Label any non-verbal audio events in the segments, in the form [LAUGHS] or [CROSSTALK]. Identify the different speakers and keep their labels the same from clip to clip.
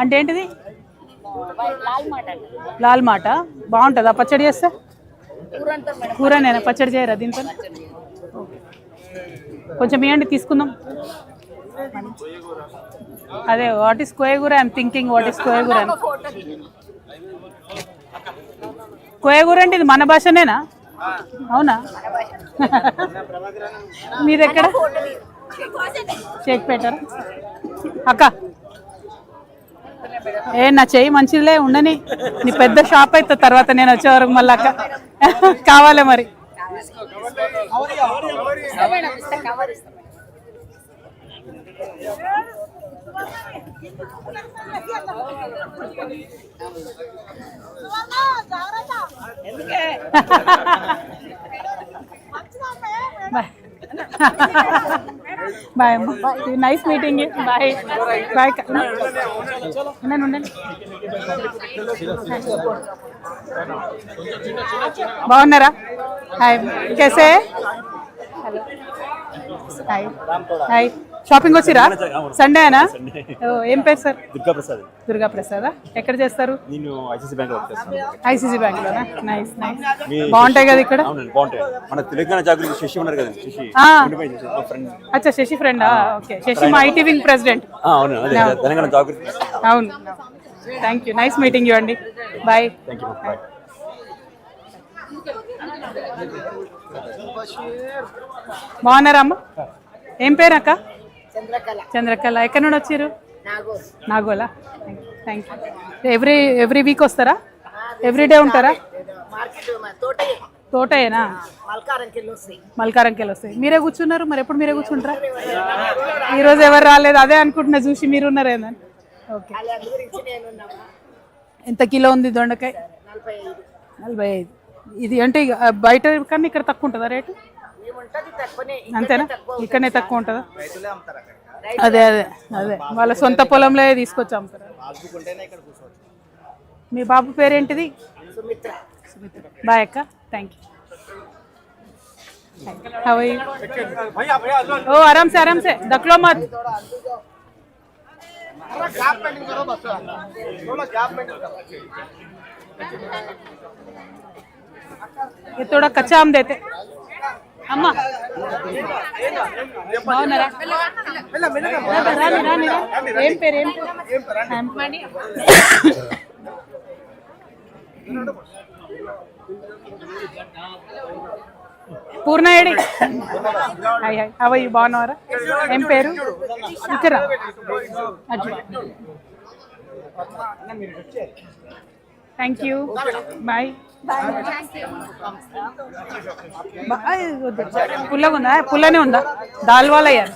Speaker 1: అంటే ఏంటిది? లాల్ మాట. బాగుంటుందా? పచ్చడి చేస్తే? కూర నేను పచ్చడి చేయరా దీంతో కొంచెం ఇవ్వండి తీసుకుందాం. అదే వాట్ ఈస్ కోయగూర? ఐఎమ్ థింకింగ్ వాట్ ఈస్ కోయగూర అని. కోయగూర అంటే ఇది మన భాషనేనా? అవునా? మీది షేక్ పెట్టారా? అక్క. ఏ నా చెయ్యి మంచిదిలే ఉండని. నీ పెద్ద షాప్ అయితే తర్వాత నేను వచ్చే వరకు మళ్ళీ అక్క. కావాలి మరి. [LAUGHS] బాయ్ [LAUGHS] బాయ్ అమ్మ నైస్ మీటింగ్ బాయ్ బాయ్ ఉండండి ఉండండి బాగున్నారా? హాయ్ కేసే హలో హాయ్ హాయ్ షాపింగ్ వచ్చిరా? సండేనా ఓ, ఏం పేరు సార్?
Speaker 2: దుర్గా ప్రసాద్
Speaker 1: దుర్గా ప్రసాద్ ఎక్కడ చేస్తారు?
Speaker 2: నేను ఐసీసీ బ్యాంక్
Speaker 1: ఐసీసీ బ్యాంక్ లోనా నైస్ నైస్ బాగుంటాయి కదా ఇక్కడ?
Speaker 2: బాగుంటాయి. మన తెలంగాణ జాగృతి శశి ఉన్నారు కదా శశి.
Speaker 1: అచ్చా శశి ఫ్రెండ్ ఓకే. శశి మా ఐటీ వింగ్ ప్రెసిడెంట్.
Speaker 2: అవును తెలంగాణ జాగృతి
Speaker 1: అవును. Thank you nice meeting you అండి బాయ్
Speaker 2: థ్యాంక్ యూ బాయ్
Speaker 1: బాగున్నారా అమ్మ? ఏం పేరు అక్క? చంద్రకళ. ఎక్కడి నుండి వచ్చారు? నాగోలా. Thank you every every week వస్తారా? ఎవ్రీ డే ఉంటారా? తోటయేనా? మల్కారంకెళ్ళి వస్తాయి. మీరే కూర్చున్నారు? మరి ఎప్పుడు మీరే కూర్చుంటారా? ఈరోజు ఎవరు రాలేదు. అదే అనుకుంటున్నా చూసి మీరు ఉన్నారేందని ఓకే ఎంత కిలో ఉంది దొండకాయ? నలభై ఐదు. ఇది అంటే బయట కన్నా ఇక్కడ తక్కువ ఉంటుందా రేటు? అంతేనా ఇక్కడనే తక్కువ ఉంటుందా అదే అదే అదే వాళ్ళ సొంత పొలంలో తీసుకొచ్చి అమ్ముతారు మీ బాబు పేరేంటిది సుమిత్ర బాయ్ అక్క థ్యాంక్ యూ హౌ ఓ ఆరామ్ సే ఆరామ్ సే దక్లో మత్ ये थोड़ा कच्चा आम देते అమ్మా. బాగున్నారా? రాని రాని ఏం పేరు ఏం పేరు? పూర్ణ ఏడి హాయ్ హాయ్. అవయ్యి బాగున్నారా ఏం పేరు? ఇక్కడ థ్యాంక్ యూ బాయ్ పుల్లగా ఉందా పుల్లనే ఉందా దాల్ వాలా యార్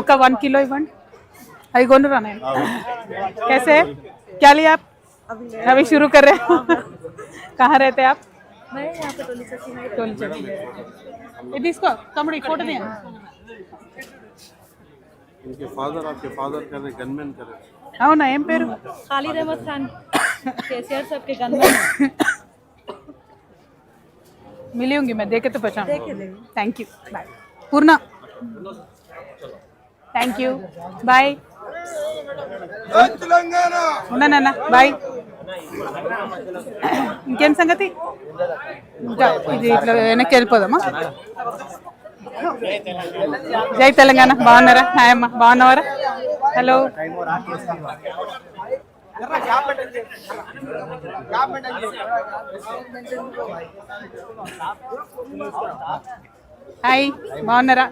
Speaker 1: ఒక వన్ కిలో ఇవ్వండి అవి కొనురా నేను कैसे क्या लिया आप अभी शुरू कर रहे हो कहाँ रहते हैं आप टोली चौकी। ये తీసుకో తమ్ముడు ఈ ఫోటో తీయండి
Speaker 3: इनके फादर आपके फादर करे गनमैन करे
Speaker 1: అవునా ఏం పేరు
Speaker 4: खालिद अहमद खान केसीआर साहब के गनमैन [LAUGHS]
Speaker 1: मिली होंगी मैं देखे तो पहचान thank you bye Purna thank you bye ఉన్నానన్న bye ఇంకేం సంగతి ఇంకా ఇది ఇట్లా వెనక్కి వెళ్ళిపోదామా జై తెలంగాణ బాగున్నారా హాయ్ అమ్మ బాగున్నావారా హలో హాయ్ బాగున్నారా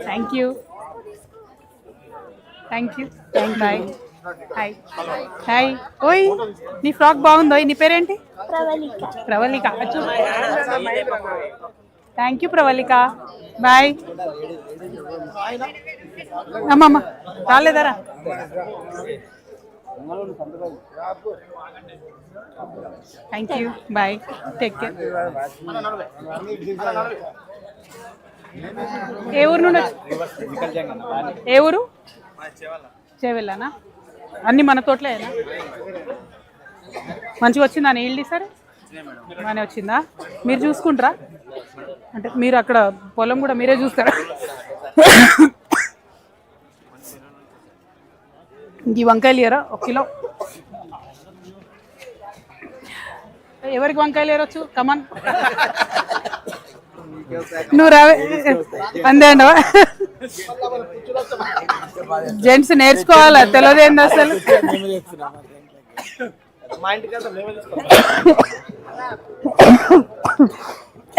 Speaker 1: thank you thank you thank bye hi hi ఓయ్ నీ ఫ్రాక్ బాగుందో నీ పేరేంటి ప్రవళిక అచ్చు థ్యాంక్ యూ ప్రవళిక బాయ్ అమ్మమ్మ రాలేదారా thank you bye take care ఏ ఊరు నుండి ఏ ఊరు? చేవెళ్ళానా? అన్ని మన తోటలేనా మంచిగా వచ్చిందా నీళ్ళు సరే? బాగానే వచ్చిందా? మీరు చూసుకుంటారా? అంటే మీరు అక్కడ పొలం కూడా మీరే చూస్తారా? ఈ వంకాయలు ఇయరా ఒక కిలో. ఎవరికి వంకాయలు ఏరొచ్చు కమన్ నువ్వు రావే. అందే అండవా? జెంట్స్ నేర్చుకోవాలా? తెలియదు ఏంది అసలు?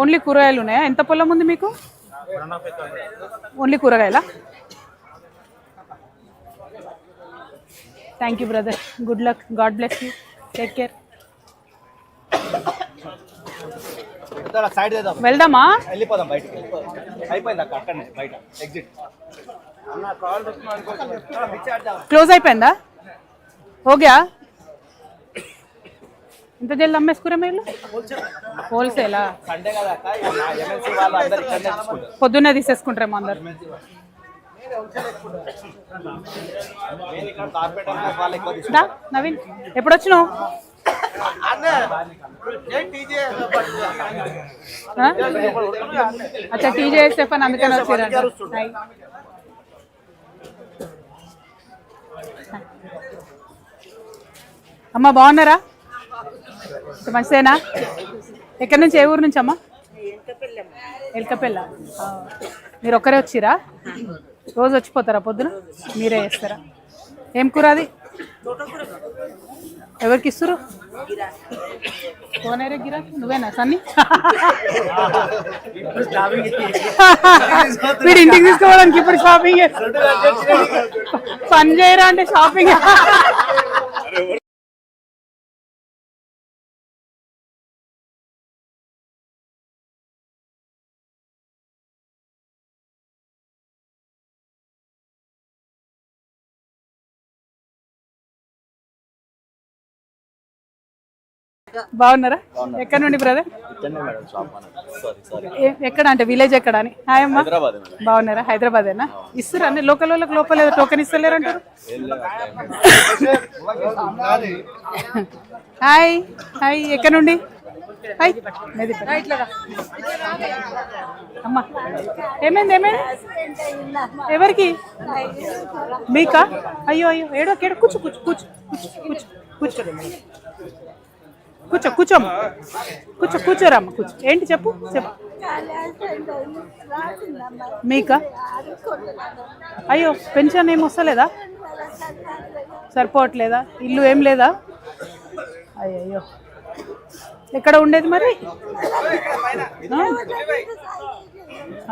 Speaker 1: ఓన్లీ కూరగాయలు ఉన్నాయా ఎంత పొలం ఉంది మీకు? ఓన్లీ కూరగాయలా? Thank you brother good luck god bless you
Speaker 5: take care
Speaker 1: వెళ్దామా?
Speaker 5: వెళ్ళిపోదాం బయటికి. అయిపోయింది అక్క అక్కడనే బయట. ఎగ్జిట్
Speaker 1: క్లోజ్ అయిపోయిందా? ఓకే ఇంత జల్ది అమ్మేసుకురా మీరు? హోల్సేలా? పొద్దున్నే తీసేసుకుంటారేమో అందరు. నవీన్ ఎప్పుడొచ్చినావు? అచ్చా టీజే స్టెఫన్ అందుకని వచ్చారు అమ్మా బాగున్నారా? మంచిదేనా? ఎక్కడి నుంచి? ఏ ఊరు నుంచి అమ్మా? ఎల్కపెల్ల. మీరు ఒక్కరే వచ్చిరా? రోజు వచ్చిపోతారా పొద్దున? మీరే చేస్తారా? ఏం కూర అది? ఎవరికి ఇస్తారు కోనేరే గిరా నువ్వేనా సన్ని? వీడు ఇంటికి తీసుకోవడానికి ఇప్పుడు షాపింగ్ పని చేయరా అంటే షాపింగ్ బాగున్నారా? ఎక్కడ నుండి brother
Speaker 2: madam shop sorry sorry
Speaker 1: ఎక్కడ అంటే విలేజ్ ఎక్కడ అని హాయ్ అమ్మా. బాగున్నారా? హైదరాబాదేనా? ఇస్తారు అన్ని? లోకల్ వాళ్ళకి లోపల ఏదో టోకెన్ ఇస్తలేరంటారు హాయ్ హాయ్. ఎక్కడ నుండి? హాయ్. అమ్మా. ఏమైంది ఏమైంది? ఎవరికి? మీకా? అయ్యో అయ్యో. ఏడో కేడో కూర్చో కూర్చో కూర్చో కూర్చో కూర్చో కూర్చో. కూర్చో కూర్చోమ్మ కూర్చో కూర్చోరమ్మ కూర్చో. ఏంటి చెప్పు చెప్పు. మీకా? అయ్యో పెన్షన్ ఏం వస్తలేదా? సరిపోవట్లేదా? ఇల్లు ఏం లేదా? అయ్యయ్యో. ఎక్కడ ఉండేది మరి?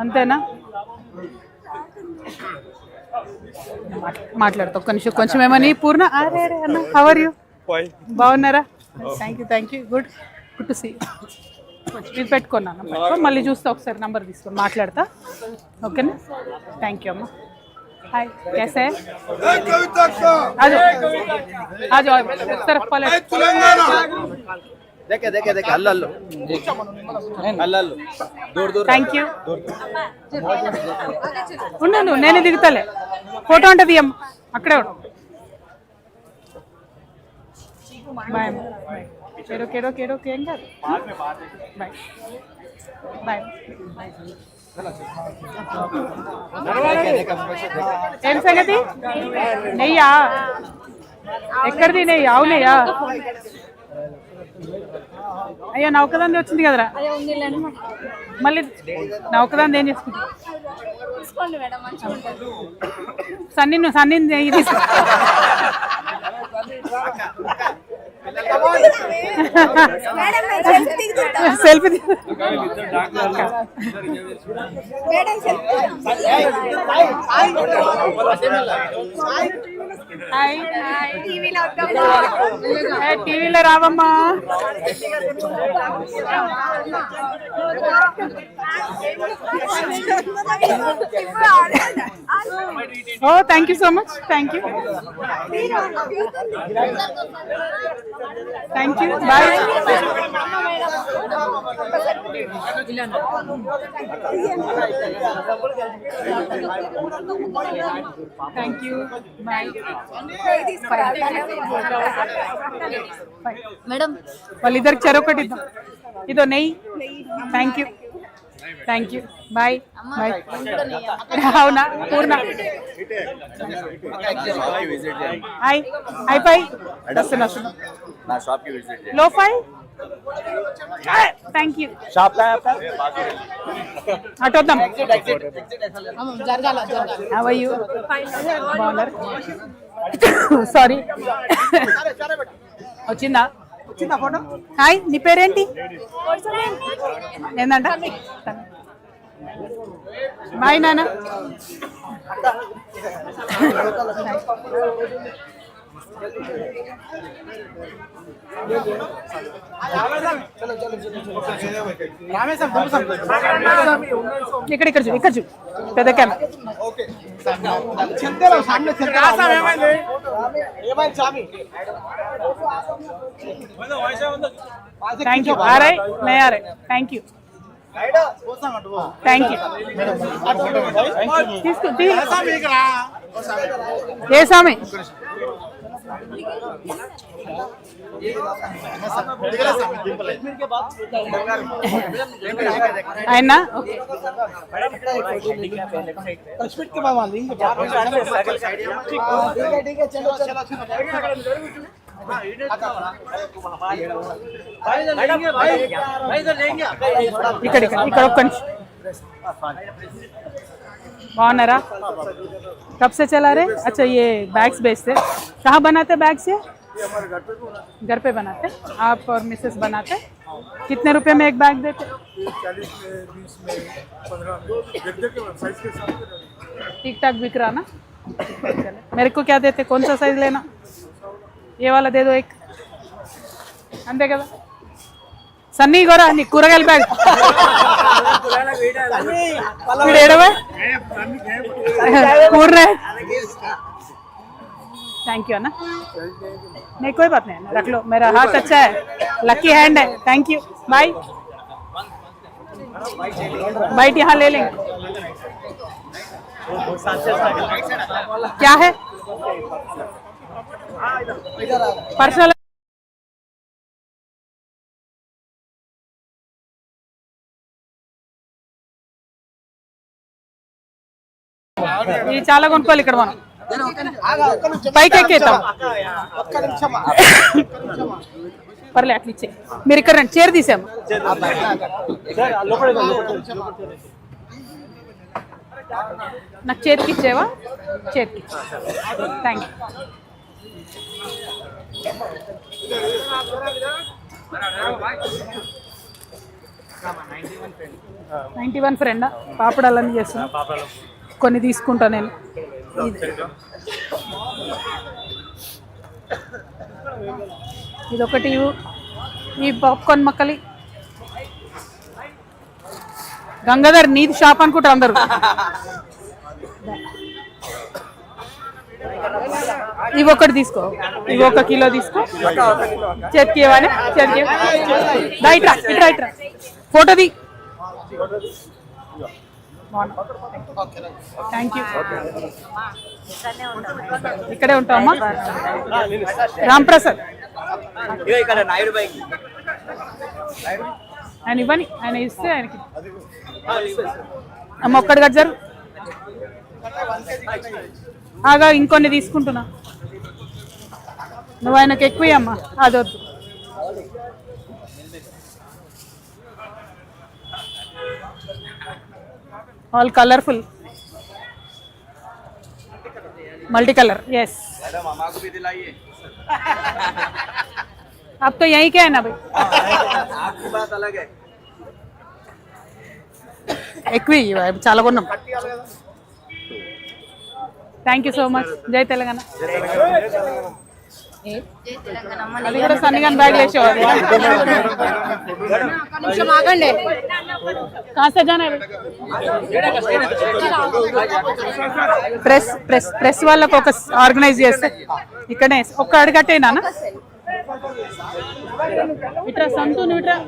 Speaker 1: అంతేనా? మాట్లాడుతా ఒక్క నిమిషం కొంచెం ఏమని పూర్ణ? అరే అరే అన్న హవర్ యూ బాగున్నారా? thank you thank you good good to see ఇది పెట్టుకున్నాను పెట్టుకో మళ్ళీ చూస్తే ఒకసారి నంబర్ తీసుకొని మాట్లాడతా ఓకేనా థ్యాంక్ యూ అమ్మా హాయ్ कैसे हैं आ जाओ आ जाओ इस तरफ पलट
Speaker 5: దేకే దేకే దేకే అల్లల్లు అల్లల్లు దూర దూర
Speaker 1: థ్యాంక్ యూ ఉండు నువ్వు నేనే దిగుతాలే ఫోటో అంటే తీయమ్మ అక్కడే ఉండు बाय केरो केरो केरो केंगे बाय बाय ఏం సంగతి నెయ్యా ఎక్కడిది నెయ్యి అవునయ్యా అయ్యా నౌకదంది వచ్చింది కదరా? మళ్ళీ నౌకదంది ఏం చేసుకుంటా సన్ని సన్ని తీసుకో. సెల్ఫీ మేడం సెల్ఫీ టీవీలో రావమ్మా ఓ thank you so much thank you thank you bye thank you bye
Speaker 4: madam
Speaker 1: వాళ్ళిద్దరికి చెరొకటి ఇద్దాం ఇదో నెయ్యి thank you thank you bye bye అవునా పూర్ణ
Speaker 2: విజిట్ చేయండి
Speaker 1: హాయ్ హాయ్ పై వస్తున్నా వస్తున్నా
Speaker 2: నా షాప్ కి విజిట్ చేయండి
Speaker 1: లో ఫై థ్యాంక్ యూ
Speaker 2: షాప్ का है आपका
Speaker 1: అటు వద్దాం హవ్ యూ బాగున్నారు [LAUGHS] సారీ [LAUGHS] వచ్చిందా? వచ్చిందా ఫోటో? హాయ్ నీ పేరేంటి? ఏందంట? బాయ్ నాన్న. ఇక్కడ ఇక్కడ చూడు ఇక్కడ చూడు పెద్ద కెమెరా థ్యాంక్ యూ ఆరే నే ఆరే థ్యాంక్ యూ థ్యాంక్ యూ తీసుకో ఏ స్వామి ఆయన ఇక్కడ ఇక్కడ ఇక్కడ ఒక్క నిమిషం బాగున్నారా कब से चला रहे? अच्छा ये बैग्स बेचते कहाँ बनाते बैग्स ये? घर पे बनाते आप और मिसेस बनाते कितने रुपए में एक बैग देते ठीक ठाक बिक रहा ना? मेरे को क्या देते? कौन सा साइज़ लेना? ये वाला दे दो एक। अंधे कदा సన్నీ గోరా నీ కూరగాయల బ్యాగ్ వీడు ఏడవా కూర थैंक यू अन्ना नहीं कोई बात नहीं अन्ना, रख लो मेरा हाथ अच्छा है लकी हैंड है थैंक यू बाय बाइट यहाँ ले लेंगे क्या है पर्सनल ఇది చాలా కొనుక్కోవాలి ఇక్కడ మనం. పైకి ఎక్కేద్దాం పర్లే అట్లా ఇచ్చే. మీరు ఇక్కడ రండి. చీర తీసాము నాకు చేతికి ఇచ్చేవా? చేతికి థ్యాంక్ యూ నైంటీ వన్ ఫ్రెండా పాపడాలని చేస్తున్నా. కొన్ని తీసుకుంటా నేను. ఇది. ఇదొకటి. ఈ పాప్కార్న్ మక్కలి. గంగాధర్ నీది షాప్ అనుకుంటారు అందరు. ఇవి ఒకటి తీసుకో. ఇవి ఒక కిలో తీసుకో. చేతికి ఇవ్వాలి చేతికి రైట్ రా ఇటు ఫోటో ది థ్యాంక్ యూ ఇక్కడే ఉంటామా రామ్ ప్రసాద్. ఆయన ఇవ్వని ఆయన ఇస్తే ఆయనకి. అమ్మ ఒక్కడి గజ్జరు ఆగా ఇంకొన్ని తీసుకుంటున్నా. నువ్వు ఆయనకి ఎక్కువ అమ్మా. అది వద్దు all colourful multi colour yes
Speaker 2: madam हमारे भी दिलाइए
Speaker 1: अब तो यही क्या है ना भाई
Speaker 2: आपकी बात अलग है
Speaker 1: ఎక్కువ ఇవి, చాలా కొన్నాం థ్యాంక్ యూ సో మచ్ జై తెలంగాణ అది కూడా సన్నిగాని బ్యాగ్ వేసేవారు
Speaker 6: ఆగండి.
Speaker 1: కాస్త ప్రెస్ ప్రెస్ ప్రెస్ వాళ్ళకు ఒక ఆర్గనైజ్ చేస్తే ఇక్కడనే ఒక్క అడుగట్టేనా? ఇట్రా సంతు నువ్వు ఇట్రా.